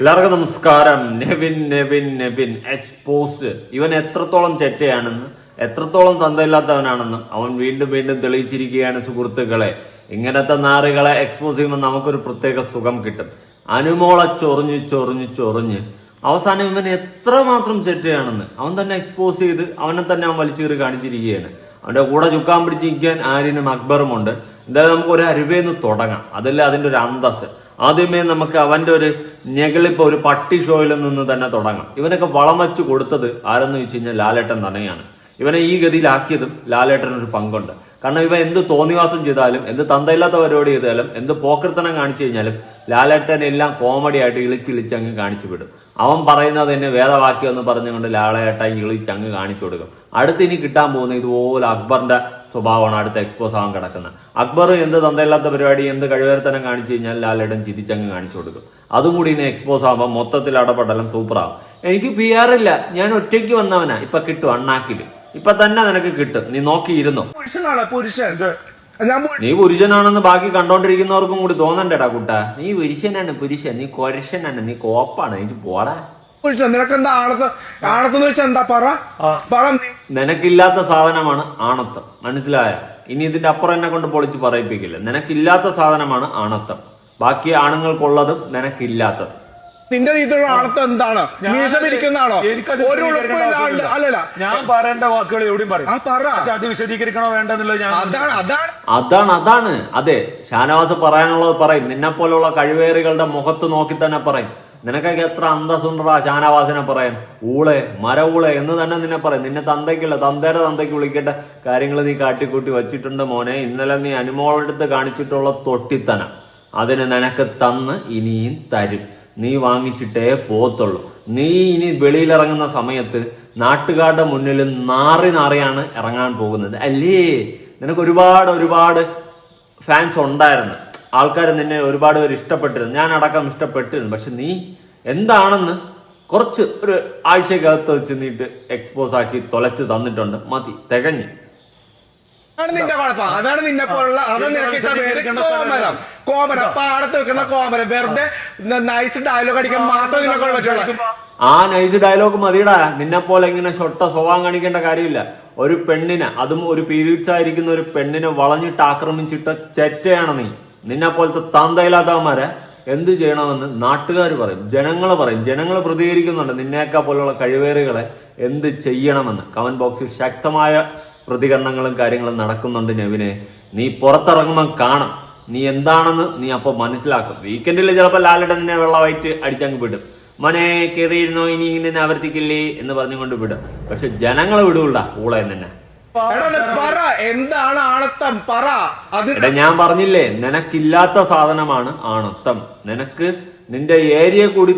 എല്ലാവർക്കും നമസ്കാരം. നെവിൻ നെവിൻ നെവിൻ. എക്സ്പോസ്ഡ് ഇവൻ എത്രത്തോളം ചെറ്റയാണെന്ന് എത്രത്തോളം തന്തയില്ലാത്തവനാണെന്നും അവൻ വീണ്ടും വീണ്ടും തെളിയിച്ചിരിക്കുകയാണ് സുഹൃത്തുക്കളെ. ഇങ്ങനത്തെ നാറുകളെ എക്സ്പോസ് ചെയ്യുമ്പോൾ നമുക്കൊരു പ്രത്യേക സുഖം കിട്ടും. അനുമോളെ ചൊറിഞ്ഞ് ചൊറിഞ്ഞ് ചൊറിഞ്ഞ്. അവസാനം ഇവൻ എത്രമാത്രം ചെറ്റയാണെന്ന് അവൻ തന്നെ എക്സ്പോസ് ചെയ്ത് അവനെ തന്നെ അവൻ വലിച്ചേറി കാണിച്ചിരിക്കുകയാണ്. അവന്റെ കൂടെ ചുക്കാൻ പിടിച്ചിരിക്കാൻ ആര്യനും അക്ബറുമുണ്ട്. എന്തായാലും നമുക്ക് ഒരു അരുവേന്ന് തുടങ്ങാം. അതല്ലേ അതിന്റെ ഒരു അന്തസ് ആദ്യമേ നമുക്ക് അവന്റെ ഒരു ഞെകളിപ്പ് ഒരു പട്ടി ഷോയിൽ നിന്ന് തന്നെ തുടങ്ങാം. ഇവനൊക്കെ വളം വെച്ച് കൊടുത്തത് ആരെന്ന് വെച്ച് കഴിഞ്ഞാൽ ലാലേട്ടൻ തന്നെയാണ്. ഇവനെ ഈ ഗതിയിലാക്കിയതും ലാലേട്ടനൊരു പങ്കുണ്ട്. കാരണം ഇവ എന്ത് തോന്നിവാസം ചെയ്താലും എന്ത് തന്തയില്ലാത്ത പരിപാടി ചെയ്താലും എന്ത് പോക്കർത്തനം കാണിച്ചു കഴിഞ്ഞാലും ലാലേട്ടൻ എല്ലാം കോമഡി ആയിട്ട് ഇളിച്ചിളിച്ച് അങ്ങ് കാണിച്ചു വിടും. അവൻ പറയുന്നത് തന്നെ വേദവാക്യം എന്ന് പറഞ്ഞുകൊണ്ട് ലാളേട്ടൻ ഇളിച്ച് അങ്ങ് കാണിച്ചു കൊടുക്കും. അടുത്ത് ഇനി കിട്ടാൻ പോകുന്ന ഇതുപോലെ അക്ബറിന്റെ സ്വഭാവമാണ് അടുത്ത എക്സ്പോസ് ആവാൻ കിടക്കുന്നത്. അക്ബർ എന്ത് തന്തയില്ലാത്ത പരിപാടി എന്ത് കഴിവേർത്തനം കാണിച്ചു കഴിഞ്ഞാൽ ലാലേട്ടൻ ചിരിച്ചങ്ങ് കാണിച്ചു കൊടുക്കും. അതും കൂടി ഇനി എക്സ്പോസ് ആകുമ്പോൾ മൊത്തത്തിൽ അടപടലം സൂപ്പർ ആവും. എനിക്ക് പി ആർ ഇല്ല. ഞാൻ ഒറ്റയ്ക്ക് വന്നവനാ. ഇപ്പൊ കിട്ടും അണ്ണാക്കിൽ. ഇപ്പൊ തന്നെ നിനക്ക് കിട്ടും. നീ നോക്കിയിരുന്നോ? നീ പുരുഷനാണെന്ന് ബാക്കി കണ്ടോണ്ടിരിക്കുന്നവർക്കും കൂടി തോന്നണ്ടേടാ കുട്ടാ. നീ പുരുഷനാണ് പുരുഷൻ. നീ കൊരശനാണ്. നീ കോപ്പാണ്. എനിക്ക് പോടാ നിനക്കെന്താ ആണത്ത്? ആണത്തെന്ന് വെച്ചാൽ എന്താ പറ? പറ നിനക്കില്ലാത്ത സാധനമാണ് ആണത്തം. മനസ്സിലായ? ഇനി ഇതിന്റെ അപ്പുറം എന്നെ കൊണ്ട് പൊളിച്ച് പറയിപ്പിക്കില്ല? നിനക്കില്ലാത്ത സാധനമാണ് ആണത്തം. ബാക്കി ആണുങ്ങൾക്കുള്ളതും നിനക്കില്ലാത്തത്. നിന്റെ രീതിയിലുള്ള ആണത്തം എന്താണ്? മീശ ഒരു അല്ലല്ല. ഞാൻ പറയേണ്ട വാക്കുകൾ എവിടെയും പറയും. ആ പറ. പക്ഷെ അത് വിശദീകരിക്കണോ വേണ്ടെന്നുള്ളത് ഞാൻ അതാണ് അതാണ്. അതാണ് അതാണ്. അതെ ഷാനവാസ് പറയാനുള്ളത് പറയും. നിന്നെ പോലുള്ള കഴിവേറികളുടെ മുഖത്ത് നോക്കി തന്നെ പറയും. നിനക്കൊക്കെ എത്ര അന്തസ്സുണ്ടടാ ഷാനവാസിനെ പറയാൻ. ഊളെ മരവൂളെ എന്ന് തന്നെ നിന്നെ പറയും. നിന്നെ തന്തയ്ക്കുള്ള തന്തേരെ തന്തയ്ക്ക് വിളിക്കേണ്ട കാര്യങ്ങൾ നീ കാട്ടിക്കൂട്ടി വെച്ചിട്ടുണ്ട് മോനെ. ഇന്നലെ നീ അനുമോളെടുത്ത് കാണിച്ചിട്ടുള്ള തൊട്ടിത്തനം. അതിനെ നിനക്ക് തന്ന് ഇനിയും തരും. നീ വാങ്ങിച്ചിട്ടേ പോത്തുള്ളൂ നീ ഇനി വെളിയിലിറങ്ങുന്ന സമയത്ത് നാട്ടുകാരുടെ മുന്നിൽ നാറി നാറിയാണ് ഇറങ്ങാൻ പോകുന്നത്. അല്ലേ? നിനക്ക് ഒരുപാട് ഒരുപാട് ഫാൻസ് ഉണ്ടായിരുന്നു. ആൾക്കാർ നിന്നെ ഒരുപാട് പേര് ഇഷ്ടപ്പെട്ടിരുന്നു. ഞാൻ അടക്കം ഇഷ്ടപ്പെട്ടിരുന്നു. പക്ഷെ നീ എന്താണെന്ന് കുറച്ച് ഒരു ആഴ്ചക്കകത്ത് വെച്ച് നീട്ട് എക്സ്പോസ് ആക്കി തൊലച്ച് തന്നിട്ടുണ്ട്. മതി തികഞ്ഞു. അതാണ് നിന്റെ കുഴപ്പം അതാണ് നിന്നെ പോലുള്ള അതാണ് നിനക്ക് കോമരം. കോമരം. പാടത്ത് വെക്കുന്ന കോമരം. വെറുതെ നൈസ് ഡയലോഗ് അടിക്കാൻ മാത്രം നിന്നെ കൊണ്ട് പറ്റുള്ളൂ. ആ നൈസ് ഡയലോഗ് മതിടാ നിന്നെ പോലെ ഇങ്ങനെ ഷൊട്ട സ്വഭാവം കാണിക്കേണ്ട കാര്യമില്ല. ഒരു പെണ്ണിനെ അതും ഒരു പീരീഡ്സ് ആയിരിക്കുന്ന ഒരു പെണ്ണിനെ വളഞ്ഞിട്ട് ആക്രമിച്ചിട്ട ചെറ്റയാണ് നീ. നിന്നെ പോലത്തെ തന്തയില്ലാത്തവന്മാരെ എന്ത് ചെയ്യണമെന്ന് നാട്ടുകാർ പറയും ജനങ്ങൾ പറയും. ജനങ്ങൾ പ്രതികരിക്കുന്നുണ്ട് നിന്നേക്കാ പോലുള്ള കഴിവേറുകളെ എന്ത് ചെയ്യണമെന്ന്. കമന്റ് ബോക്സിൽ ശക്തമായ പ്രതികരണങ്ങളും കാര്യങ്ങളും നടക്കുന്നുണ്ട് നെവിനെ. നീ പുറത്തിറങ്ങുമ്പോൾ കാണാം. നീ എന്താണെന്ന് നീ അപ്പോൾ മനസ്സിലാക്കും. വീക്കെൻഡിൽ ചിലപ്പോൾ ലാലിട നിന്നെ വെള്ളമായിട്ട് അടിച്ചങ്ങ് വിടും. മനെ കയറിയിരുന്നോ ഇനി ഇങ്ങനെ ആവർത്തിക്കില്ലേ? എന്ന് പറഞ്ഞുകൊണ്ട് വിടും. പക്ഷെ ജനങ്ങൾ വിടൂല ഊളെ തന്നെ എടാ നീ പറ. എന്താണ് ആണത്തം? പറ. അത് എടാ ഞാൻ പറഞ്ഞില്ലേ നിനക്കില്ലാത്ത സാധനമാണ് ആണത്തം. നിനക്ക് നിന്റെ ഏരിയ കൂടി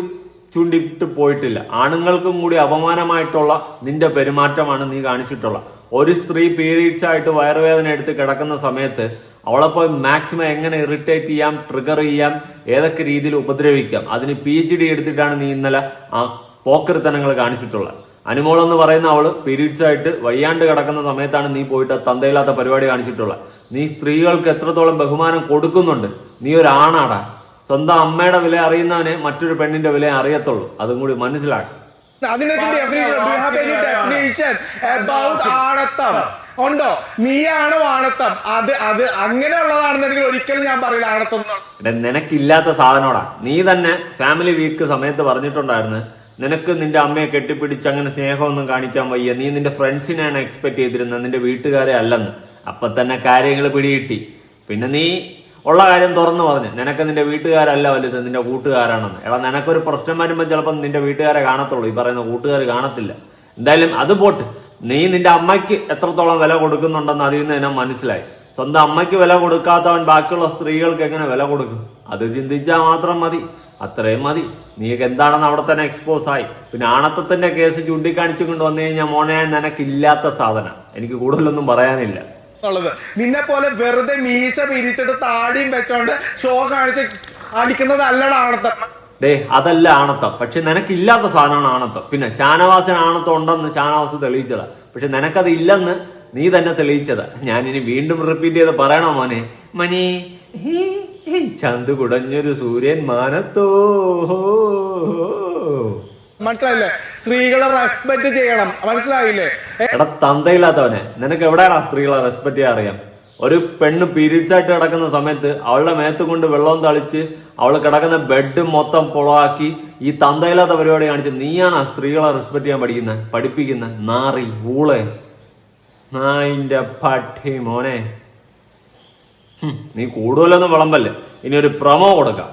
ചൂണ്ടിട്ട് പോയിട്ടില്ല. ആണുങ്ങൾക്കും കൂടി അപമാനമായിട്ടുള്ള നിന്റെ പെരുമാറ്റമാണ് നീ കാണിച്ചിട്ടുള്ള. ഒരു സ്ത്രീ പീരീഡ്സ് ആയിട്ട് വയറുവേദന എടുത്ത് കിടക്കുന്ന സമയത്ത് അവളെ പോയി മാക്സിമം എങ്ങനെ ഇറിറ്റേറ്റ് ചെയ്യാം ട്രിഗർ ചെയ്യാം ഏതൊക്കെ രീതിയിൽ ഉപദ്രവിക്കാം അതിന് പി എച്ച് ഡി എടുത്തിട്ടാണ് നീ ഇന്നലെ ആ പോക്കൃത്തനങ്ങൾ കാണിച്ചിട്ടുള്ളത്. അനുമോൾ എന്ന് പറയുന്ന അവൾ പീരീഡ്സ് ആയിട്ട് വയ്യാണ്ട് കിടക്കുന്ന സമയത്താണ് നീ പോയിട്ട് തന്തയില്ലാത്ത പരിപാടി കാണിച്ചിട്ടുള്ളത്. നീ സ്ത്രീകൾക്ക് എത്രത്തോളം ബഹുമാനം കൊടുക്കുന്നുണ്ട്. നീ ഒരു ആണാടാ സ്വന്തം അമ്മയുടെ വില അറിയുന്നവനെ മറ്റൊരു പെണ്ണിന്റെ വില അറിയത്തുള്ളൂ. അതും കൂടി മനസ്സിലാക്കും. അതിനൊക്കെ definition do have any definition about ആണത്തം? ഉണ്ടോ? നീയാണ് ആണത്തം? അത് അത് അങ്ങനെയുള്ളതാണെന്നുണ്ടെങ്കിൽ ഒരിക്കലും ഞാൻ പറയില്ല. ആണത്തം. നിനക്കില്ലാത്ത സാധനോടാ നീ തന്നെ ഫാമിലി വീക്ക് സമയത്ത് പറഞ്ഞിട്ടുണ്ടായിരുന്നു. നിനക്ക് നിന്റെ അമ്മയെ കെട്ടിപ്പിടിച്ച് അങ്ങനെ സ്നേഹമൊന്നും കാണിക്കാൻ വയ്യ. നീ നിന്റെ ഫ്രണ്ട്സിനെയാണ് എക്സ്പെക്ട് ചെയ്തിരുന്നത്. നിന്റെ വീട്ടുകാരെ അല്ലെന്ന്. അപ്പൊ തന്നെ കാര്യങ്ങൾ പിടികിട്ടി. പിന്നെ നീ ഉള്ള കാര്യം തുറന്നു പറഞ്ഞു. നിനക്ക് നിന്റെ വീട്ടുകാരല്ല വലുത് നിന്റെ കൂട്ടുകാരാണെന്ന്. എടാ നിനക്കൊരു പ്രശ്നം വരുമ്പോൾ ചിലപ്പോൾ നിന്റെ വീട്ടുകാരെ കാണത്തുള്ളൂ. ഈ പറയുന്ന കൂട്ടുകാർ കാണത്തില്ല. എന്തായാലും അത് പോട്ട്. നീ നിന്റെ അമ്മയ്ക്ക് എത്രത്തോളം വില കൊടുക്കുന്നുണ്ടെന്ന് അതിൽ നിന്ന് മനസ്സിലായി. സ്വന്തം അമ്മയ്ക്ക് വില കൊടുക്കാത്തവൻ ബാക്കിയുള്ള സ്ത്രീകൾക്ക് എങ്ങനെ വില കൊടുക്കും? അത് ചിന്തിച്ചാൽ മാത്രം മതി. അത്രയും മതി. നീക്ക് എന്താണെന്ന് അവിടെ തന്നെ എക്സ്പോസ് ആയി. പിന്നെ ആണത്തത്തിന്റെ കേസ് ചൂണ്ടിക്കാണിച്ചു കൊണ്ട് വന്നു കഴിഞ്ഞാൽ മോനെ നിനക്കില്ലാത്ത സാധനം. എനിക്ക് കൂടുതലൊന്നും പറയാനില്ല. നിന്നെ പോലെ വെറുതെ മീശ പിരിച്ചിട്ട് താടിയും വെച്ചോണ്ട് ഷോ കാണിച്ച് അടിക്കുന്നതല്ലടാ ആണത്തം. ഡേ അതല്ല ആണത്തം. പക്ഷെ നിനക്കില്ലാത്ത സാധനമാണ് ആണത്തം. പിന്നെ ഷാനവാസിന് ആണത്തം ഉണ്ടെന്ന് ഷാനവാസ് തെളിയിച്ചതാ. പക്ഷെ നിനക്കത് ഇല്ലെന്ന് നീ തന്നെ തെളിയിച്ചതാ. ഞാൻ ഇനി വീണ്ടും റിപ്പീറ്റ് ചെയ്ത് പറയണോ മോനെ? മനി ഹേ, ചന്ത് കുടഞ്ഞൊരു സൂര്യൻ മാനത്തോ മനസ്സിലായില്ലേ? സ്ത്രീകളെ റെസ്പെക്ട് ചെയ്യണം. മനസ്സിലായില്ലേ? എടാ തന്തയില്ലാത്തവനെ. നിനക്ക് എവിടെയാണ് സ്ത്രീകളെ റെസ്പെക്ട് ചെയ്യാൻ അറിയാം? ഒരു പെണ്ണ് പീരീഡ്സ് ആയിട്ട് കിടക്കുന്ന സമയത്ത് അവളുടെ മേത്ത് കൊണ്ട് വെള്ളം തളിച്ച് അവൾ കിടക്കുന്ന ബെഡ് മൊത്തം പൊളവാക്കി ഈ തന്തയില്ലാത്ത പരിപാടി കാണിച്ച് നീയാണ് ആ സ്ത്രീകളെ റെസ്പെക്ട് ചെയ്യാൻ പഠിക്കുന്നത് പഠിപ്പിക്കുന്ന? നാറി ഊളെ. നായിന്റെ പട്ടി മോനെ. നീ കൂടുതലൊന്നും വിളമ്പല്ലേ? ഇനി ഒരു പ്രമോ കൊടുക്കാം.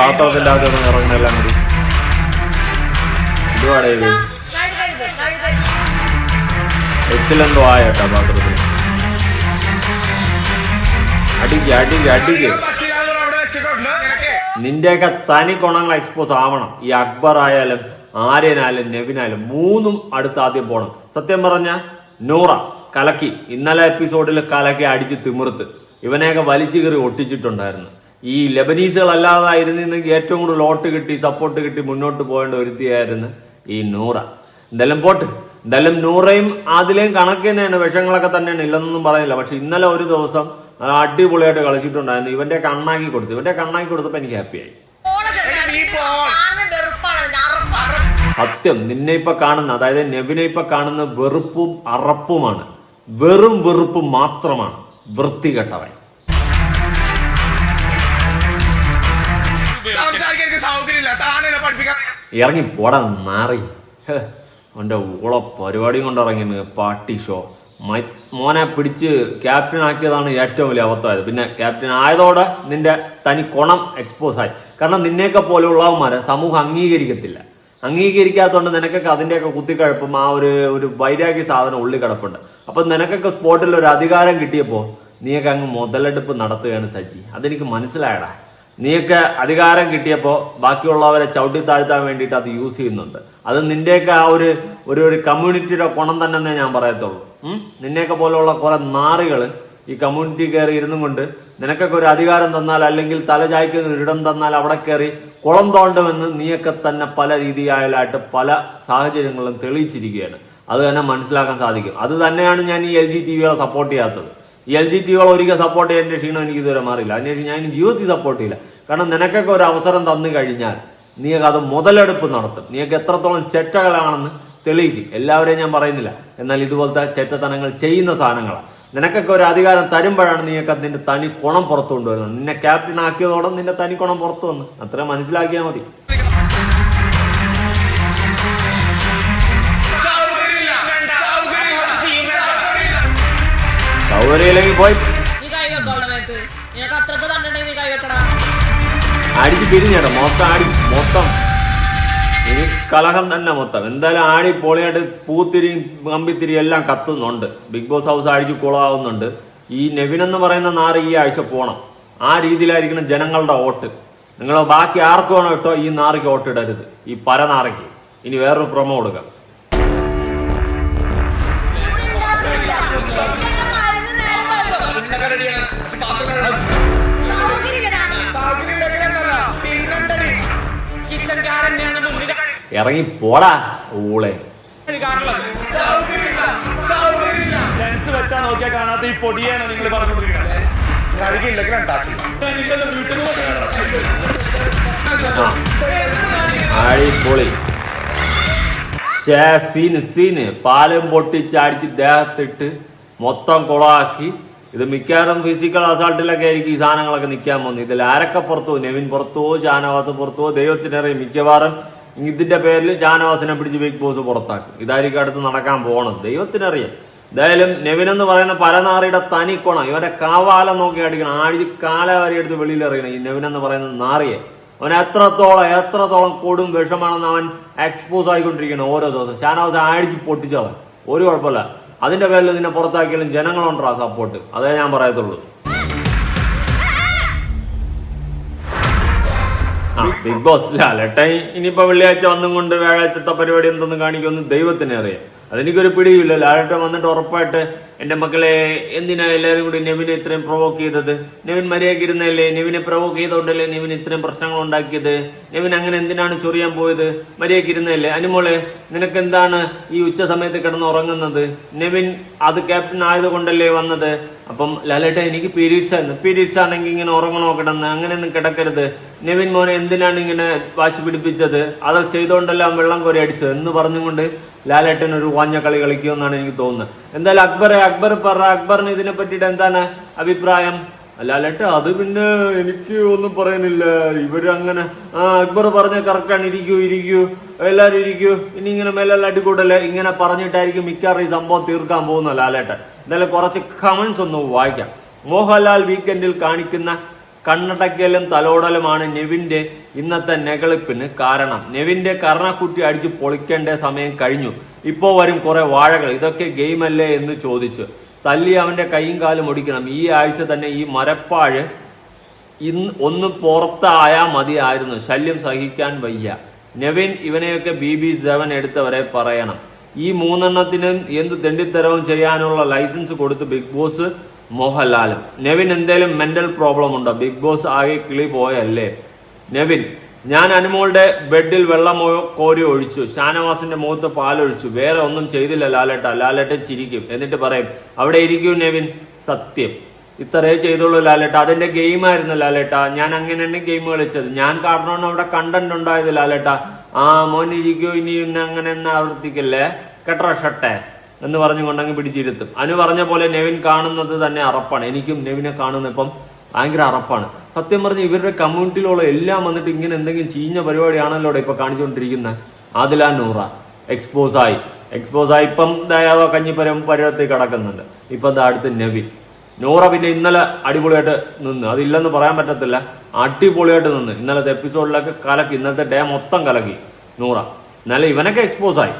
പാത്രത്തിന്റെ അകത്ത് ഇറങ്ങുന്നെല്ലാം കൂടി? എച്ചിലെന്തോ ആയേട്ടാ പാത്രത്തിൽ അടിക്ക് അടിക്ക് അടിക്ക്. നിന്റെയൊക്കെ തനി ഗുണങ്ങൾ എക്സ്പോസ് ആവണം. ഈ അക്ബർ ആയാലും ആര്യനായാലും നെവിനായാലും മൂന്നും അടുത്ത് ആദ്യം പോണം. സത്യം പറഞ്ഞ നൂറ കലക്കി. ഇന്നലെ എപ്പിസോഡിൽ കലക്കി അടിച്ച് തിമിർത്ത്. ഇവനെയൊക്കെ വലിച്ചു കയറി ഒട്ടിച്ചിട്ടുണ്ടായിരുന്നു. ഈ ലബനീസുകളല്ലാതായിരുന്നെങ്കിൽ ഏറ്റവും കൂടുതൽ ലോട്ട് കിട്ടി സപ്പോർട്ട് കിട്ടി മുന്നോട്ട് പോകേണ്ട ഒരുത്തിയായിരുന്നു ഈ നൂറ. എന്തായാലും പോട്ട്. എന്തായാലും നൂറയും അതിലെയും കണക്ക് തന്നെയാണ്. വിഷങ്ങളൊക്കെ തന്നെയാണ്. ഇല്ലെന്നൊന്നും പറയുന്നില്ല. പക്ഷെ ഇന്നലെ ഒരു ദിവസം അടിപൊളിയായിട്ട് കളിച്ചിട്ടുണ്ടായിരുന്നു. ഇവന്റെ കണ്ണാക്കി കൊടുത്തു. ഇവന്റെ കണ്ണാക്കി കൊടുത്തപ്പോ എനിക്ക് ഹാപ്പിയായി. സത്യം നിന്നെ ഇപ്പൊ കാണുന്ന അതായത് നെവിനെ ഇപ്പൊ കാണുന്ന വെറുപ്പും അറപ്പുമാണ്. വെറും വെറുപ്പും മാത്രമാണ് വൃത്തികെട്ടവൻ. ഇറങ്ങി പോടാ നാറി ഹേ, അവന്റെ ഊള പരിപാടിയും കൊണ്ട് ഇറങ്ങി പാട്ടി ഷോ. മൈ- മോനെ പിടിച്ച് ക്യാപ്റ്റൻ ആക്കിയതാണ് ഏറ്റവും വലിയ അബദ്ധമായത് പിന്നെ ക്യാപ്റ്റൻ ആയതോടെ നിന്റെ തനി കുണം എക്സ്പോസ് ആയി. കാരണം നിന്നെയൊക്കെ പോലെയുള്ളവന്മാരെ സമൂഹം അംഗീകരിക്കത്തില്ല. അംഗീകരിക്കാത്തതുകൊണ്ട് നിനക്കൊക്കെ അതിന്റെയൊക്കെ കുത്തിക്കഴപ്പും ആ ഒരു ഒരു വൈരാഗ്യ സാധനം ഉള്ളി കിടപ്പുണ്ട്. അപ്പൊ നിനക്കൊക്കെ സ്പോട്ടിൽ ഒരു അധികാരം കിട്ടിയപ്പോൾ നീയൊക്കെ അങ്ങ് മുതലെടുപ്പ് നടത്തുകയാണ് സജി. അതെനിക്ക് മനസ്സിലായടാ. നീയൊക്കെ അധികാരം കിട്ടിയപ്പോൾ ബാക്കിയുള്ളവരെ ചവിട്ടി താഴ്ത്താൻ വേണ്ടിയിട്ട് അത് യൂസ് ചെയ്യുന്നുണ്ട്. അത് നിന്റെയൊക്കെ ആ ഒരു ഒരു ഒരു കമ്മ്യൂണിറ്റിയുടെ ഗുണം തന്നെ ഞാൻ പറയത്തുള്ളൂ. നിന്നെയൊക്കെ പോലെയുള്ള കുറെ നാറികൾ ഈ കമ്മ്യൂണിറ്റി കയറി ഇരുന്നും കൊണ്ട് നിനക്കൊക്കെ ഒരു അധികാരം തന്നാൽ അല്ലെങ്കിൽ തല ചായ്ക്കുന്ന ഒരു ഇടം തന്നാൽ അവിടെ കയറി കുളം തോണ്ടുമെന്ന് നീയൊക്കെ തന്നെ പല രീതിയായാലായിട്ട് പല സാഹചര്യങ്ങളിലും തെളിയിച്ചിരിക്കുകയാണ്. അത് തന്നെ മനസ്സിലാക്കാൻ സാധിക്കും. അത് തന്നെയാണ് ഞാൻ ഈ എൽ ജി ടി വികളെ സപ്പോർട്ട് ചെയ്യാത്തത്. ഈ എൽ ജി ടി വികളെ ഒരിക്കൽ സപ്പോർട്ട് ചെയ്യേണ്ട ക്ഷീണം എനിക്ക് ഇതുവരെ മാറിയില്ല. അതിനുശേഷം ഞാൻ ജീവിതത്തിൽ സപ്പോർട്ട് ചെയ്യില്ല. കാരണം നിനക്കൊക്കെ ഒരു അവസരം തന്നു കഴിഞ്ഞാൽ നീയൊക്കെ അത് മുതലെടുപ്പ് നടത്തും. നീയൊക്കെ എത്രത്തോളം ചെറ്റകളാണെന്ന് തെളിയിക്കും. എല്ലാവരെയും ഞാൻ പറയുന്നില്ല. എന്നാൽ ഇതുപോലത്തെ ചെറ്റത്തനങ്ങൾ ചെയ്യുന്ന സാധനങ്ങളാണ്. നിനക്കൊക്കെ ഒരു അധികാരം തരുമ്പോഴാണ് നീയൊക്കെ നിന്റെ തനി കുണം പുറത്തു കൊണ്ടുവരുന്നത്. നിന്നെ ക്യാപ്റ്റൻ ആക്കിയതോടെ നിന്റെ തനി കുണം പുറത്തു വന്ന്. അത്ര മനസ്സിലാക്കിയാൽ മതി. സൗകര്യമില്ല സൗകര്യമില്ല സൗകര്യമില്ല സൗകര്യമില്ലെങ്കിൽ പോയി അടിച്ച് പിരിഞ്ഞേട്ടോ മൊത്തം അടി മൊത്തം. കലഹം തന്നെ മൊത്തം. എന്തായാലും ആടി പൊളിയായിട്ട് പൂത്തിരിയും കമ്പിത്തിരിയും എല്ലാം കത്തുന്നുണ്ട്. ബിഗ് ബോസ് ഹൗസ് അഴിച്ചു കുളമാവുന്നുണ്ട് ഈ നെവിൻ എന്ന് പറയുന്ന നാറ് ഈ ആഴ്ച പോണം. ആ രീതിയിലായിരിക്കണം ജനങ്ങളുടെ വോട്ട്. നിങ്ങൾ ബാക്കി ആർക്ക് വേണോ ഇട്ടോ ഈ നാറിക്ക് വോട്ട് ഇടരുത്. ഈ പരനാറയ്ക്ക്. ഇനി വേറൊരു പ്രൊമോ കൊടുക്കാം. പിന്നണ്ടടി. ഇറങ്ങി പോടാ ഊളെ. ലെൻസ് വെച്ചാ നോക്കിയാ കാണാത്ത ഈ പൊടിയാണ് നിങ്ങൾ പറഞ്ഞുകൊണ്ടിരിക്കുന്നത്. കഴുകിയില്ലെങ്കിൽ ഉണ്ടാക്കില്ല സീന് സീന്. പാലം പൊട്ടിച്ച് അടിച്ച് ദേഹത്തിട്ട് മൊത്തം കുളമാക്കി ഇത് മിക്കവാറും ഫിസിക്കൽ അസാൾട്ടിലൊക്കെ ആയിരിക്കും ഈ സാധനങ്ങളൊക്കെ നിൽക്കാൻ വന്നു ഇതിൽ ആരൊക്കെ പുറത്തു? നെവിൻ പുറത്തോ ഷാനവാസ് പുറത്തോ? ദൈവത്തിനറിയും മിക്കവാറും ഇതിന്റെ പേരിൽ ഷാനവാസിനെ പിടിച്ച് ബിഗ് ബോസ് പുറത്താക്കും. ഇതായിരിക്കും അടുത്ത് നടക്കാൻ പോകണം ദൈവത്തിനറിയാം. എന്തായാലും നെവിൻ എന്ന് പറയുന്ന പരനാറിയുടെ തനി കൊണം. ഇവന്റെ കാവാലം നോക്കി അടിക്കണം. ആഴി കാല വരെ എടുത്ത് വെളിയിൽ എറിയണം ഈ നെവിൻ എന്ന് പറയുന്ന നാറിയെ. അവൻ എത്രത്തോളം എത്രത്തോളം കൊടും വിഷമാണെന്ന് അവൻ എക്സ്പോസ് ആയിക്കൊണ്ടിരിക്കണം ഓരോ ദിവസം. ഷാനവാസ് ആടിച്ച് പൊട്ടിച്ചവൻ ഒരു കുഴപ്പമില്ല. അതിന്റെ പേരിൽ നിന്നെ പുറത്താക്കിയാലും ജനങ്ങളുണ്ടോ സപ്പോർട്ട് അതേ ഞാൻ പറയത്തുള്ളൂ. ബിഗ് ബോസ് അല്ലട്ടെ ഇനിയിപ്പോ വെള്ളിയാഴ്ച വന്നും കൊണ്ട് വ്യാഴാഴ്ചത്തെ പരിപാടി എന്തെന്ന് കാണിക്കുമെന്ന് ദൈവത്തിനെ അറിയാം. അതെനിക്കൊരു പിടിയില്ല ലാലട്ടൻ വന്നിട്ട് ഉറപ്പായിട്ട് എന്റെ മക്കളെ എന്തിനാ എല്ലാവരും കൂടി നെവിനെ ഇത്രയും പ്രൊവോക്ക് ചെയ്തത്? നെവിൻ മര്യാദയ്ക്ക് ഇരുന്നല്ലേ നെവിനെ പ്രൊവോക്ക് ചെയ്തോണ്ടല്ലേ നെവിൻ ഇത്രയും പ്രശ്നങ്ങൾ ഉണ്ടാക്കിയത്? നെവിൻ അങ്ങനെ എന്തിനാണ് ചൊറിയാൻ പോയത്? മര്യാദയ്ക്ക് ഇരുന്നല്ലേ അനുമോളെ നിനക്ക് എന്താണ് ഈ ഉച്ച സമയത്ത് കിടന്ന് ഉറങ്ങുന്നത്? നെവിൻ അത് ക്യാപ്റ്റൻ ആയതുകൊണ്ടല്ലേ വന്നത്? അപ്പം ലാലേട്ട എനിക്ക് പീരീഡ്സ് ആയിരുന്നു പീരീഡ്സ് ആണെങ്കിൽ ഇങ്ങനെ ഉറങ്ങണോ കിടന്ന് അങ്ങനെയൊന്നും കിടക്കരുത്. നിവിൻ മോനെ എന്തിനാണ് ഇങ്ങനെ വാശി പിടിപ്പിച്ചത്? അത് ചെയ്തുകൊണ്ടല്ല വെള്ളം കോരി അടിച്ചത്. എന്ന് പറഞ്ഞുകൊണ്ട് ലാലേട്ടൻ ഒരു വാഞ്ഞ കളി കളിക്കുമെന്നാണ് എനിക്ക് തോന്നുന്നത്. എന്തായാലും അക്ബറെ അക്ബർ പറ. അക്ബറിന് ഇതിനെ പറ്റിയിട്ട് എന്താണ് അഭിപ്രായം? ലാലേട്ട അത് പിന്നെ എനിക്ക് ഒന്നും പറയാനില്ല. ഇവർ അങ്ങനെ ആ അക്ബർ പറഞ്ഞ കറക്റ്റാണ് ഇരിക്കൂ ഇരിക്കൂ. എല്ലാരും ഇരിക്കൂ. ഇനി ഇങ്ങനെ മേലെല്ലാം അടിക്കൂടല്ലേ ഇങ്ങനെ പറഞ്ഞിട്ടായിരിക്കും മിക്കവാറും ഈ സംഭവം തീർക്കാൻ പോകുന്ന ലാലേട്ടൻ. എന്തായാലും കുറച്ച് കമൻസ് ഒന്ന് വായിക്കാം. മോഹൻലാൽ വീക്കെൻഡിൽ കാണിക്കുന്ന കണ്ണടക്കലും തലോടലുമാണ് നെവിന്റെ ഇന്നത്തെ നെകളിപ്പിന് കാരണം. നെവിന്റെ കർണക്കുട്ടി അടിച്ച് പൊളിക്കേണ്ട സമയം കഴിഞ്ഞു. ഇപ്പോ വരും കുറെ വാഴകൾ. ഇതൊക്കെ ഗെയിമല്ലേ എന്ന് ചോദിച്ചു. തല്ലി അവന്റെ കൈയും കാലും ഒടിക്കണം. ഈ ആഴ്ച തന്നെ ഈ മരപ്പാഴ് ഇന്ന് ഒന്ന് പുറത്തായാ മതിയായിരുന്നു. ശല്യം സഹിക്കാൻ വയ്യ. നെവിൻ ഇവനെയൊക്കെ ബി ബി സെവൻ എടുത്തവരെ പറയണം. ഈ മൂന്നെണ്ണത്തിനും എന്ത് തെണ്ടിത്തരവും ചെയ്യാനുള്ള ലൈസൻസ് കൊടുത്ത് ബിഗ് ബോസ് മോഹൻലാലും. നെവിൻ എന്തേലും മെന്റൽ പ്രോബ്ലം ഉണ്ടോ? ബിഗ് ബോസ് ആകെ കിളി പോയല്ലേ? നെവിൻ ഞാൻ അനുമോളുടെ ബെഡിൽ വെള്ളം കോരി ഒഴിച്ചു. ഷാനവാസിന്റെ മുഖത്ത് പാലൊഴിച്ചു. വേറെ ഒന്നും ചെയ്തില്ല ലാലേട്ട. ലാലേട്ട ചിരിക്കും. എന്നിട്ട് പറയും അവിടെ ഇരിക്കും നെവിൻ. സത്യം. ഇത്രേ ചെയ്തോളൂ ലാലേട്ട. അതിന്റെ ഗെയിമായിരുന്നു ലാലേട്ട. ഞാൻ അങ്ങനെയാണ് ഗെയിം കളിച്ചത്. ഞാൻ കാരണമാണ് അവിടെ കണ്ടന്റ് ഉണ്ടായത് ലാലേട്ട. ആ മോൻ ഇരിക്കൂ ഇനി ഇന്ന് അങ്ങനെ ഒന്ന് ആവർത്തിക്കല്ലേ? കെട്ടറ ഷട്ടെ എന്ന് പറഞ്ഞു കൊണ്ടങ്ങ് പിടിച്ചിരുത്തും. അനു പറഞ്ഞ പോലെ നെവിൻ കാണുന്നത് തന്നെ അറപ്പാണ്. എനിക്കും നെവിനെ കാണുന്ന ഇപ്പം ഭയങ്കര അറപ്പാണ്. സത്യം പറഞ്ഞ് ഇവരുടെ കമ്മ്യൂണിറ്റിയിലുള്ള എല്ലാം വന്നിട്ട് ഇങ്ങനെ എന്തെങ്കിലും ചീഞ്ഞ പരിപാടിയാണല്ലോ ഇപ്പൊ കാണിച്ചുകൊണ്ടിരിക്കുന്നത് ആദില നൂറ. എക്സ്പോസ് ആയി. എക്സ്പോസ് ആയി. ഇപ്പം ദയാതോ കഞ്ഞിപ്പരം പരുവത്തിൽ കിടക്കുന്നുണ്ട്. ഇപ്പൊ അടുത്ത് നെവിൻ. നൂറ പിന്നെ ഇന്നലെ അടിപൊളിയായിട്ട് നിന്ന്. അതില്ലെന്ന് പറയാൻ പറ്റത്തില്ല. അടിപൊളിയായിട്ട് നിന്ന്. ഇന്നലത്തെ എപ്പിസോഡിലൊക്കെ കലക്കി. ഇന്നലത്തെ ഡേ മൊത്തം കലക്കി നൂറ. എന്നാലും ഇവനൊക്കെ എക്സ്പോസ് ആയി.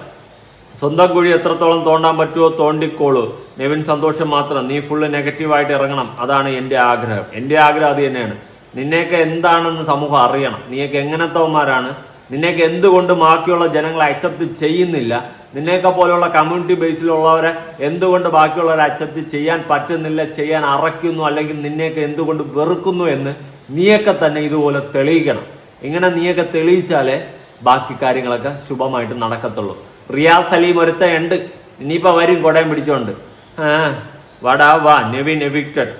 സ്വന്തം കുഴി എത്രത്തോളം തോണ്ടാൻ പറ്റുമോ തോണ്ടിക്കോളൂ. നെവിൻ സന്തോഷം മാത്രം. നീ ഫുള്ള് നെഗറ്റീവായിട്ട് ഇറങ്ങണം. അതാണ് എന്റെ ആഗ്രഹം. എന്റെ ആഗ്രഹം അത് തന്നെയാണ്. നിന്നെയൊക്കെ എന്താണെന്ന് സമൂഹം അറിയണം. നീയൊക്കെ എങ്ങനത്തവന്മാരാണ്? നിന്നെയൊക്കെ എന്തുകൊണ്ട് ബാക്കിയുള്ള ജനങ്ങളെ അക്സെപ്റ്റ് ചെയ്യുന്നില്ല. നിന്നെയൊക്കെ പോലെയുള്ള കമ്മ്യൂണിറ്റി ബേസിലുള്ളവരെ എന്തുകൊണ്ട് ബാക്കിയുള്ളവരെ അക്സെപ്റ്റ് ചെയ്യാൻ പറ്റുന്നില്ല ചെയ്യാൻ അറയ്ക്കുന്നു അല്ലെങ്കിൽ നിന്നെയൊക്കെ എന്തുകൊണ്ട് വെറുക്കുന്നു എന്ന് നീയൊക്കെ തന്നെ ഇതുപോലെ തെളിയിക്കണം. ഇങ്ങനെ നീയൊക്കെ തെളിയിച്ചാലേ ബാക്കി കാര്യങ്ങളൊക്കെ ശുഭമായിട്ട് നടക്കത്തുള്ളൂ. റിയാസ് സലീം ഒരുത്ത ഉണ്ട് ഇനിയിപ്പോൾ വരും കൊടയം പിടിച്ചോണ്ട്. വടാ വാ നെവിൻ എവിക്റ്റഡ്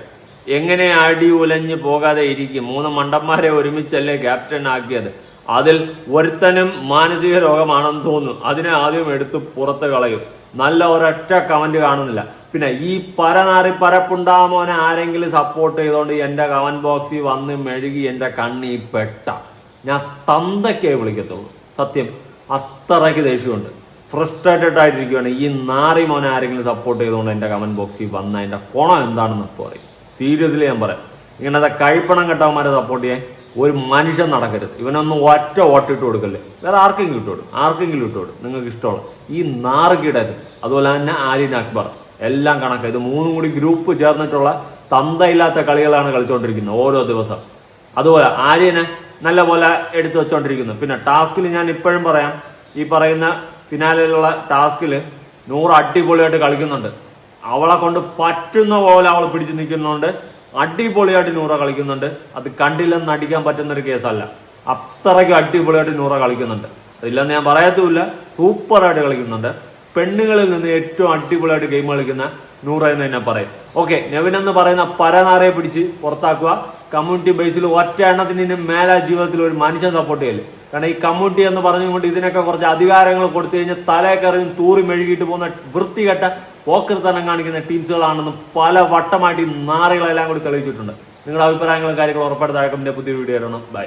എങ്ങനെ അടി ഉലഞ്ഞ് പോകാതെ ഇരിക്കും? മൂന്ന് മണ്ടന്മാരെ ഒരുമിച്ചല്ലേ ക്യാപ്റ്റൻ ആക്കിയത്? അതിൽ ഒരുത്തനും മാനസിക രോഗമാണെന്ന് തോന്നുന്നു. അതിനെ ആദ്യം എടുത്ത് പുറത്ത് കളയും. നല്ല ഒരൊറ്റ കമന്റ് കാണുന്നില്ല. പിന്നെ ഈ പരനാറി പരപ്പുണ്ടാമോനെ ആരെങ്കിലും സപ്പോർട്ട് ചെയ്തോണ്ട് എന്റെ കമന്റ് ബോക്സിൽ വന്ന് മെഴുകി എന്റെ കണ്ണി പെട്ട. ഞാൻ തന്തയ്ക്കേ വിളിക്കത്തുള്ളൂ. സത്യം. അത്രയ്ക്ക് ദേഷ്യമുണ്ട്. ഫ്രസ്ട്രേറ്റഡ് ആയിട്ടിരിക്കുകയാണ് ഈ നാറി മോനെ ആരെങ്കിലും സപ്പോർട്ട് ചെയ്തുകൊണ്ട് എന്റെ കമന്റ് ബോക്സിൽ വന്ന എന്റെ കുണം എന്താണെന്ന് പറയും. സീരിയസ്ലി ഞാൻ പറയാം. ഇങ്ങനത്തെ കഴിപ്പണം കെട്ടവന്മാരെ സപ്പോർട്ട് ചെയ്യാൻ ഒരു മനുഷ്യൻ നടക്കരുത്. ഇവനൊന്നും ഒറ്റ ഓട്ടിട്ട് കൊടുക്കല്ലേ. വേറെ ആർക്കെങ്കിലും ഇട്ട് കൊടുക്കും. ആർക്കെങ്കിലും ഇട്ട് കൊടുക്കും. നിങ്ങൾക്ക് ഇഷ്ടമുള്ള ഈ നാറുകിടരുത് അതുപോലെ തന്നെ ആര്യൻ അക്ബർ എല്ലാം കണക്ക്. ഇത് മൂന്നും കൂടി ഗ്രൂപ്പ് ചേർന്നിട്ടുള്ള തന്തയില്ലാത്ത കളികളാണ് കളിച്ചുകൊണ്ടിരിക്കുന്നത് ഓരോ ദിവസം. അതുപോലെ ആര്യനെ നല്ല പോലെ എടുത്തു വെച്ചോണ്ടിരിക്കുന്നു. പിന്നെ ടാസ്കിൽ ഞാൻ ഇപ്പോഴും പറയാം ഈ പറയുന്ന ഫിനാലിലുള്ള ടാസ്കിൽ നൂറ് അടിപൊളിയായിട്ട് കളിക്കുന്നുണ്ട്. അവളെ കൊണ്ട് പറ്റുന്ന പോലെ അവൾ പിടിച്ചു നിൽക്കുന്നുണ്ട് അടിപൊളിയായിട്ട് നൂറ കളിക്കുന്നുണ്ട്. അത് കണ്ടില്ലെന്ന് നടിക്കാൻ പറ്റുന്ന ഒരു കേസല്ല. അത്രയ്ക്ക് അടിപൊളിയായിട്ട് നൂറ കളിക്കുന്നുണ്ട്. അതില്ലെന്ന് ഞാൻ പറയത്തുമില്ല. സൂപ്പറായിട്ട് കളിക്കുന്നുണ്ട്. പെണ്ണുങ്ങളിൽ നിന്ന് ഏറ്റവും അടിപൊളിയായിട്ട് ഗെയിം കളിക്കുന്ന നൂറ എന്ന് തന്നെ പറയും. ഓക്കെ നെവിൻ എന്ന് പറയുന്ന പരനാറയെ പിടിച്ച് പുറത്താക്കുക. കമ്മ്യൂണിറ്റി ബേസിൽ ഒറ്റ എണ്ണത്തിന് മേലാ ജീവിതത്തിൽ ഒരു മനുഷ്യൻ സപ്പോർട്ട് ചെയ്യൽ. കാരണം ഈ കമ്മ്യൂണിറ്റി എന്ന് പറഞ്ഞുകൊണ്ട് ഇതിനൊക്കെ കുറച്ച് അധികാരങ്ങൾ കൊടുത്തു കഴിഞ്ഞാൽ തലയെക്കറിയും തൂറി മെഴുകിയിട്ട് പോകുന്ന വൃത്തികെട്ട പോക്കൃത്തനം കാണിക്കുന്ന ടീംസുകളാണെന്ന് പല വട്ടമായിട്ട് ഈ നാറികളെല്ലാം കൂടി തെളിയിച്ചിട്ടുണ്ട്. നിങ്ങളുടെ അഭിപ്രായങ്ങളും കാര്യങ്ങളും ഉറപ്പായിട്ട് താഴെ പുതിയ വീഡിയോ ആയിരുന്നു ബൈ